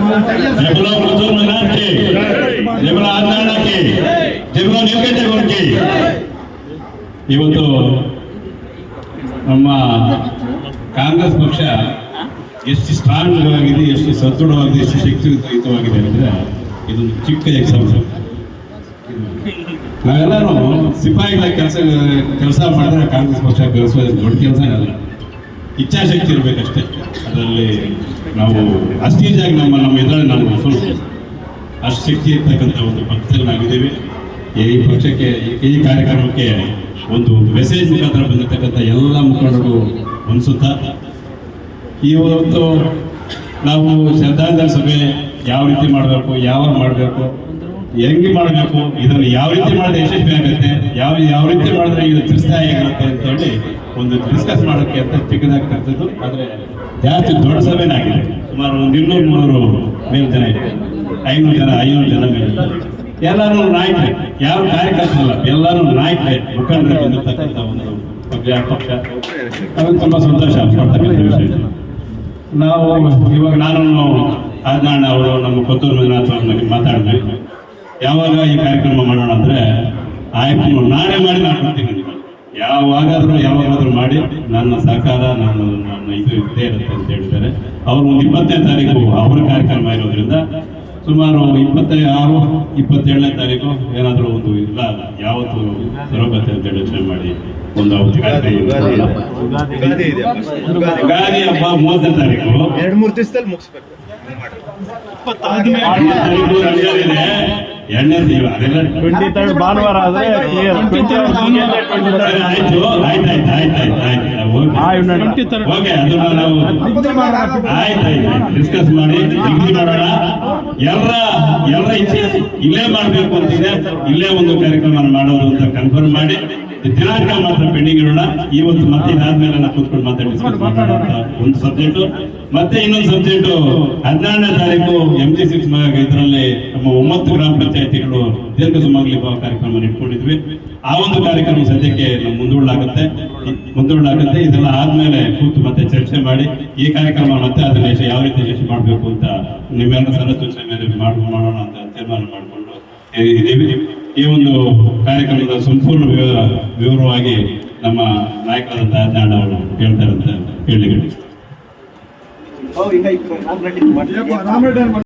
जबलों कुतुब मीनार की ಇವತ್ತು ನಮ್ಮ ಕಾಂಗ್ರೆಸ್ ಪಕ್ಷ ಎಷ್ಟು ಸ್ಟ್ರಾಂಗ್ ಆಗಿದೆ, ಎಷ್ಟು ಸದೃಢವಾಗಿದೆ, ಎಷ್ಟು ಶಕ್ತಿಯುತವಾಗಿದೆ ಅಂದರೆ ಇದೊಂದು ಚಿಕ್ಕ ಎಕ್ಸಾಂಪಲ್ ನಾವೆಲ್ಲರೂ ಸಿಪಾಯಿಗಳ ಕೆಲಸ ಕೆಲಸ ಮಾಡಿದ್ರೆ ಕಾಂಗ್ರೆಸ್ ಪಕ್ಷ ಕೆಲಸ ದೊಡ್ಡ ಕೆಲಸ ಅಲ್ಲ ಇಚ್ಛಾಶಕ್ತಿ ಇರಬೇಕಷ್ಟೇ. ಅದರಲ್ಲಿ ನಾವು ಅಸ್ಥಿರಾಗಿ ನಮ್ಮ ನಮ್ಮ ಇದರಲ್ಲಿ ನಾವು ಸ್ವಲ್ಪ ಅಷ್ಟು ಶಕ್ತಿ ಇರ್ತಕ್ಕಂಥ ಒಂದು ಪಕ್ಷದಲ್ಲಿ ನಾವಿದ್ದೇವೆ ಈ ಪಕ್ಷಕ್ಕೆ, ಈ ಕಾರ್ಯಕ್ರಮಕ್ಕೆ ಒಂದು ಮೆಸೇಜ್ ಮುಖಾಂತರ ಬಂದಿರತಕ್ಕಂಥ ಎಲ್ಲ ಮುಖಂಡರು ಅನಿಸುತ್ತಾ? ಇವತ್ತು ನಾವು ಶ್ರದ್ಧಾಂಜಲಿ ಸಭೆ ಯಾವ ರೀತಿ ಮಾಡಬೇಕು, ಯಾವಾಗ ಮಾಡಬೇಕು? ಹೆಂಗೆ ಮಾಡಬೇಕು? ಇದನ್ನು ಯಾವ ರೀತಿ ಮಾಡಿದ್ರೆ ಯಶಸ್ವಿ ಆಗುತ್ತೆ? ಯಾವ ಯಾವ ರೀತಿ ಮಾಡಿದ್ರೆ ಇದು ತಿಳಿಸ್ತಾ ಆಗುತ್ತೆ ಅಂತ ಹೇಳಿ ಒಂದು ಡಿಸ್ಕಸ್ ಮಾಡೋಕ್ಕೆ ಅಂತ ಚಿಕ್ಕದಾಗಿ ಕರ್ತದ್ದು ಆದರೆ ಜಾಸ್ತಿ ದೊಡ್ಡ ಸಭೆನಾಗಿದೆ ಸುಮಾರು ಒಂದು ಇನ್ನೂರು ಮುನ್ನೂರು ಮೇಲ್ ಜನ ಇದೆ ಐನೂರು ಜನ ಐನೂರು ಜನ ಮೇಲೆ. ಎಲ್ಲರೂ ನಾಯಕರೇ. ಯಾವ ಕಾರ್ಯಕರ್ತರಲ್ಲ ಎಲ್ಲರೂ ನಾಯಕರೇ. ಮುಖಂಡರೇ ಬಂದಿರ್ತಕ್ಕಂಥ ಒಂದು ಪಕ್ಷ ಪಕ್ಷ. ಅದು ತುಂಬ ಸಂತೋಷ ಪಡ್ತಕ್ಕಂಥ ವಿಷಯ. ನಾವು ಇವಾಗ ನಾನು ಆಜ್ಞಾನ ಅವರು ನಮ್ಮ ಕೊತ್ತೂರು ಮಂಜುನಾಥ್ ಅವ್ರ ಮಾತಾಡಿದ್ವಿ. ಯಾವಾಗ ಈ ಕಾರ್ಯಕ್ರಮ ಮಾಡೋಣ ಅಂದ್ರೆ ಆಯ್ತು ನಾನೇ ಮಾಡಿ ನಾನು ಕೊಡ್ತೀನಿ ನಿಮಗೆ ಯಾವಾಗಾದ್ರೂ ಯಾವಾಗಾದ್ರೂ ಮಾಡಿ ನನ್ನ ಸಹಕಾರ ನಾನು ನನ್ನ ಇದು ಇದ್ದೇ ಇರುತ್ತೆ ಅಂತ ಹೇಳಿದ್ದಾರೆ ಅವರು ಒಂದು ಇಪ್ಪತ್ತನೇ ತಾರೀಕು ಅವರ ಕಾರ್ಯಕ್ರಮ ಇರೋದ್ರಿಂದ ಸುಮಾರು ಇಪ್ಪತ್ತ ಆರು ಇಪ್ಪತ್ತೇಳನೇ ತಾರೀಕು ಏನಾದರೂ ಒಂದು ಇಲ್ಲ ಯಾವತ್ತು ಸರೋಗತ್ತೆ ಅಂತ ಹೇಳಿ ಯೋಚನೆ ಮಾಡಿ ಒಂದು ಯುಗಾದಿ ಹಬ್ಬ ಮೂವತ್ತನೇ ತಾರೀಕು. ಎರಡು ಮೂರು ದಿವಸದಲ್ಲಿ ಮುಗಿಸ್ಬೇಕು. ರಂಜಾನ್ ಇದೆ ಅದೆಲ್ಲ ಟ್ವೆಂಟಿ ತರ್ಡ್ ಭಾನುವಾರ ಆದ್ರೆ clear. 23rd ಮುಗಿಯುತ್ತೆ, 23rd ಸರಿ, ಆಯ್ತು. ಆಯ್ತು. ಆಯ್ತು ಆಯ್ತು ಆಯ್ತು ಆಯ್ತು ಆ, ಇವ್ನ- ಓಕೆ ಅದನ್ನ ನಾವು ಆಯ್ತಾಯ್ತು ಆಯ್ತು ಡಿಸ್ಕಸ್ ಮಾಡಿ ಡಿಗ್ರಿ ಮಾಡೋಣ. ಎಲ್ಲ ಎಲ್ಲರ ಇಚ್ಛೆ ಇಲ್ಲೇ ಮಾಡಬೇಕು ಅಂತಿದೆ. ಇಲ್ಲೇ ಒಂದು ಕಾರ್ಯಕ್ರಮ ಮಾಡೋದು ಅಂತ ಕನ್ಫರ್ಮ್ ಮಾಡಿ. ದಿನಾಂಕ ಮಾತ್ರ ಪೆಂಡಿಂಗ್ ಇರೋಣ. ಇವತ್ತು ಮತ್ತೆ ಇದಾದ್ಮೇಲೆ ನಾವು ಕೂತ್ಕೊಂಡು ಮಾತಾಡಿ ಒಂದು ಸಬ್ಜೆಕ್ಟ್ ಮತ್ತೆ ಇನ್ನೊಂದು ಸಬ್ಜೆಕ್ಟ್ ಹದಿನಾರನೇ ತಾರೀಕು ಎಂ ಜಿ ಸಿಕ್ಸ್ ಇದರಲ್ಲಿ ನಮ್ಮ ಒಂಬತ್ತು ಗ್ರಾಮ ಪಂಚಾಯತಿಗಳು ದೀರ್ಘ ಸುಮಂಗಲಿ ಭಾವ ಕಾರ್ಯಕ್ರಮ ಇಟ್ಕೊಂಡಿದ್ವಿ. ಆ ಒಂದು ಕಾರ್ಯಕ್ರಮ ಸದ್ಯಕ್ಕೆ ನಮ್ಮ ಮುಂದೂಡಲಾಗುತ್ತೆ. ಮುಂದೂಡಲಾಗುತ್ತೆ. ಇದೆಲ್ಲ ಆದ್ಮೇಲೆ ಕೂತು ಮತ್ತೆ ಚರ್ಚೆ ಮಾಡಿ ಈ ಕಾರ್ಯಕ್ರಮ ಮತ್ತೆ ಅದನ್ನ ಯಾವ ರೀತಿ ಯಶಸ್ವಿ ಮಾಡಬೇಕು ಅಂತ ನಿಮ್ಮೆಲ್ಲ ಸಲ ಸೂಚನೆ ಮೇಲೆ ಮಾಡ್- ಮಾಡೋಣ ಅಂತ ತೀರ್ಮಾನ ಮಾಡಿಕೊಂಡು ಇದೀವಿ ಈ ಒಂದು ಕಾರ್ಯಕ್ರಮದ ಸಂಪೂರ್ಣ ವಿವರ ವಿವರವಾಗಿ ನಮ್ಮ ನಾಯಕರಾದಂತಹ ಜ್ಞಾನ ಅವರು ಹೇಳ್ತಾರೆ ಅಂತ ಹೇಳಲಿಕ್ಕೆ